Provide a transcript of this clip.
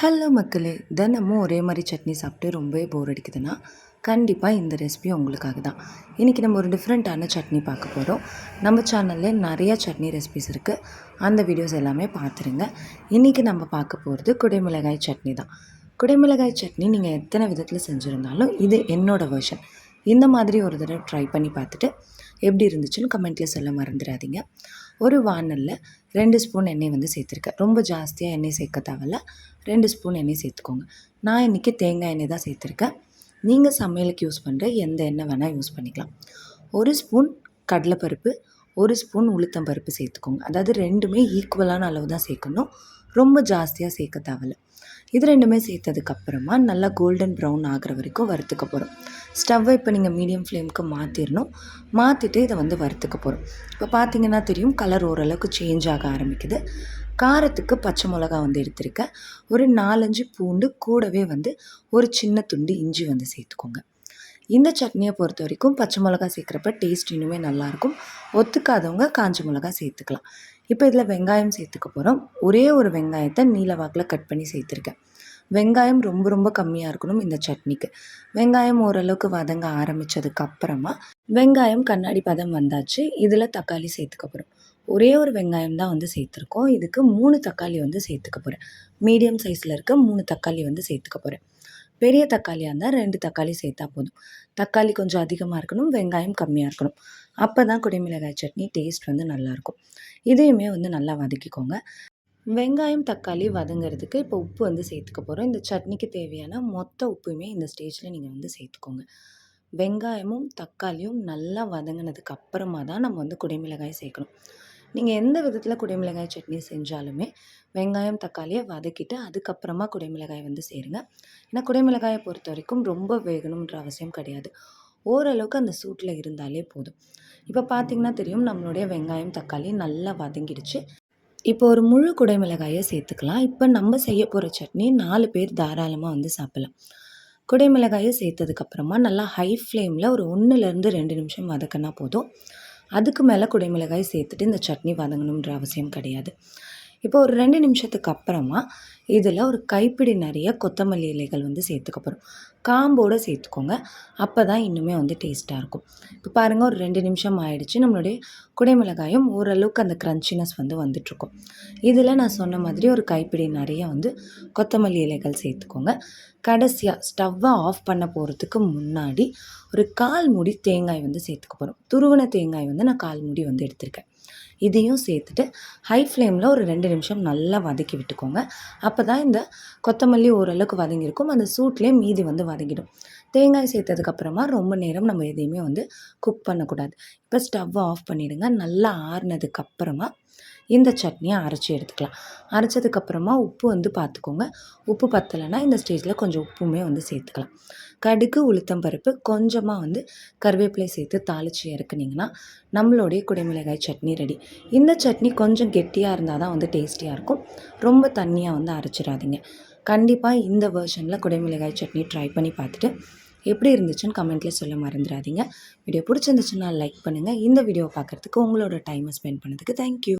Hello மக்களே தினமும் ஒரே மாதிரி சட்னி சாப்பிட்டு ரொம்பவே போர் அடிக்குதுன்னா கண்டிப்பாக இந்த ரெசிபி உங்களுக்காக தான். இன்றைக்கி நம்ம ஒரு டிஃப்ரெண்ட்டான சட்னி பார்க்க போகிறோம் நம்ம சேனலில் நிறையா சட்னி ரெசிபிஸ் இருக்குது அந்த வீடியோஸ் எல்லாமே பார்த்துருங்க. இன்றைக்கி நம்ம பார்க்க போகிறது குடைமிளகாய் சட்னி தான். குடைமிளகாய் சட்னி நீங்கள் எத்தனை விதத்தில் செஞ்சுருந்தாலும் இது என்னோடய வெர்ஷன் இந்த மாதிரி ஒரு தடவை ட்ரை பண்ணி பார்த்துட்டு எப்படி இருந்துச்சுன்னு கமெண்ட்டில் சொல்ல மறந்துடாதீங்க. ஒரு வானலில் ரெண்டு ஸ்பூன் எண்ணெய் வந்து சேர்த்துருக்கேன். ரொம்ப ஜாஸ்தியாக எண்ணெய் சேர்க்க தேவையில்ல. ரெண்டு ஸ்பூன் எண்ணெய் சேர்த்துக்கோங்க. நான் இன்றைக்கி தேங்காய் எண்ணெய் தான் சேர்த்துருக்கேன். நீங்கள் சமையலுக்கு யூஸ் பண்ணுற எந்த எண்ணெய் வேணால் யூஸ் பண்ணிக்கலாம். ஒரு ஸ்பூன் கடலைப்பருப்பு ஒரு ஸ்பூன் உளுத்தம் பருப்பு சேர்த்துக்கோங்க. அதாவது ரெண்டுமே ஈக்குவலான அளவு தான் சேர்க்கணும். ரொம்ப ஜாஸ்தியாக சேர்க்க தேவையில்ல. இது ரெண்டுமே சேர்த்ததுக்கப்புறமா நல்லா கோல்டன் ப்ரௌன் ஆகிற வரைக்கும் வறுத்துக்க போகிறோம் ஸ்டவ்வை இப்போ நீங்கள் மீடியம் ஃப்ளேமுக்கு மாற்றிடணும் மாற்றிட்டு இதை வந்து வறுத்துக்க போகிறோம் இப்போ பார்த்தீங்கன்னா தெரியும் கலர் ஓரளவுக்கு சேஞ்ச் ஆக ஆரம்பிக்குது. காரத்துக்கு பச்சை மிளகா வந்து எடுத்திருக்கேன். ஒரு நாலஞ்சு பூண்டு கூடவே வந்து ஒரு சின்ன துண்டு இஞ்சி வந்து சேர்த்துக்கோங்க. இந்த சட்னியை பொறுத்த வரைக்கும் பச்சை மிளகா சேர்க்குறப்ப டேஸ்ட் இன்னுமே நல்லாயிருக்கும். ஒத்துக்காதவங்க காஞ்ச மிளகா சேர்த்துக்கலாம். இப்போ இதில் வெங்காயம் சேர்த்துக்க போகிறோம். ஒரே ஒரு வெங்காயத்தை நீல வாக்கில் கட் பண்ணி சேர்த்துருக்கேன். வெங்காயம் ரொம்ப ரொம்ப கம்மியாக இருக்கணும் இந்த சட்னிக்கு. வெங்காயம் ஓரளவுக்கு வதங்க ஆரம்பித்ததுக்கு அப்புறமா வெங்காயம் கண்ணாடி பதம் வந்தாச்சு. இதில் தக்காளி சேர்த்துக்க போகிறோம். ஒரே ஒரு வெங்காயம் தான் வந்து சேர்த்துருக்கோம். இதுக்கு மூணு தக்காளி வந்து சேர்த்துக்க போகிறேன். மீடியம் சைஸில் இருக்க மூணு தக்காளி வந்து சேர்த்துக்க போகிறேன். பெரிய தக்காளியாக இருந்தால் ரெண்டு தக்காளி சேர்த்தா போதும். தக்காளி கொஞ்சம் அதிகமாக இருக்கணும் வெங்காயம் கம்மியாக இருக்கணும். அப்போ தான் குடிமிளகாய் சட்னி டேஸ்ட் வந்து நல்லாயிருக்கும். இதையுமே வந்து நல்லா வதக்கிக்கோங்க. வெங்காயம் தக்காளி வதங்கிறதுக்கு இப்போ உப்பு வந்து சேர்த்துக்க போகிறோம் இந்த சட்னிக்கு தேவையான மொத்த உப்புமே இந்த ஸ்டேஜில் நீங்கள் வந்து சேர்த்துக்கோங்க. வெங்காயமும் தக்காளியும் நல்லா வதங்கினதுக்கு அப்புறமா தான் நம்ம வந்து குடிமிளகாய் சேர்க்கணும். நீங்கள் எந்த விதத்தில் குடைமிளகாய் சட்னி செஞ்சாலுமே வெங்காயம் தக்காளியை வதக்கிட்டு அதுக்கப்புறமா குடைமிளகாய் வந்து சேருங்க. ஏன்னா குடைமிளகாயை பொறுத்த வரைக்கும் ரொம்ப வேகணுன்ற அவசியம் கிடையாது. ஓரளவுக்கு அந்த சூட்டில் இருந்தாலே போதும். இப்போ பார்த்திங்கன்னா தெரியும் நம்மளுடைய வெங்காயம் தக்காளி நல்லா வதங்கிடுச்சு. இப்போ ஒரு முழு குடைமிளகாயை சேர்த்துக்கலாம். இப்போ நம்ம செய்ய போகிற சட்னி நாலு பேர் தாராளமாக வந்து சாப்பிட்லாம். குடைமிளகாயை சேர்த்ததுக்கப்புறமா நல்லா ஹை ஃப்ளேமில் ஒரு ஒன்றுலேருந்து ரெண்டு நிமிஷம் வதக்கினா போதும். அதுக்கு மேலே குடைமிளகாய் சேர்த்துட்டு இந்த சட்னி வதங்கணுன்ற அவசியம் கிடையாது. இப்போ ஒரு ரெண்டு நிமிஷத்துக்கு அப்புறமா இதில் ஒரு கைப்பிடி நிறைய கொத்தமல்லி இலைகள் வந்து சேர்த்துக்க போகிறோம் காம்போடு சேர்த்துக்கோங்க. அப்போ தான் இன்னுமே வந்து டேஸ்ட்டாக இருக்கும். இப்போ பாருங்கள் ஒரு ரெண்டு நிமிஷம் ஆயிடுச்சு. நம்மளுடைய குடைமிளகாயும் ஓரளவுக்கு அந்த க்ரன்ச்சினஸ் வந்து வந்துட்ருக்கும் இதில் நான் சொன்ன மாதிரி ஒரு கைப்பிடி நிறைய வந்து கொத்தமல்லி இலைகள் சேர்த்துக்கோங்க. கடைசியாக ஸ்டவ்வை ஆஃப் பண்ண போகிறதுக்கு முன்னாடி ஒரு கால் மூடி தேங்காய் வந்து சேர்த்துக்க போகிறோம் துருவன தேங்காய் வந்து நான் கால் மூடி வந்து எடுத்திருக்கேன். இதையும் சேர்த்துட்டு ஹை ஃப்ளேமில் ஒரு ரெண்டு நிமிஷம் நல்லா வதக்கி விட்டுக்கோங்க. அப்போ தான் இந்த கொத்தமல்லி ஓரளவுக்கு வதங்கியிருக்கும். அந்த சூட்லேயே மீதி வந்து வதங்கிடும். தேங்காய் சேர்த்ததுக்கப்புறமா ரொம்ப நேரம் நம்ம எதையுமே வந்து குக் பண்ணக்கூடாது. இப்போ ஸ்டவ்வை ஆஃப் பண்ணிவிடுங்க நல்லா ஆறுனதுக்கப்புறமா இந்த சட்னியை அரைச்சி எடுத்துக்கலாம். அரைச்சதுக்கப்புறமா உப்பு வந்து பார்த்துக்கோங்க. உப்பு பத்தலைன்னா இந்த ஸ்டேஜில் கொஞ்சம் உப்புமே வந்து சேர்த்துக்கலாம். கடுகு உளுத்தம் பருப்பு கொஞ்சமாக வந்து கருவேப்பிலை சேர்த்து தாளித்து இறக்குனிங்கன்னா நம்மளுடைய குடைமிளகாய் சட்னி ரெடி. இந்த சட்னி கொஞ்சம் கெட்டியாக இருந்தால் தான் வந்து டேஸ்டியாக இருக்கும். ரொம்ப தண்ணியாக வந்து அரைச்சிடாதீங்க. கண்டிப்பாக இந்த வேர்ஷனில் குடைமிளகாய் சட்னி ட்ரை பண்ணி பார்த்துட்டு எப்படி இருந்துச்சுன்னு கமெண்ட்டில் சொல்ல மறந்துடாதீங்க. வீடியோ பிடிச்சிருந்துச்சுன்னா லைக் பண்ணுங்கள் இந்த வீடியோ பார்க்குறதுக்கு உங்களோட டைமை ஸ்பெண்ட் பண்ணதுக்கு தேங்க்யூ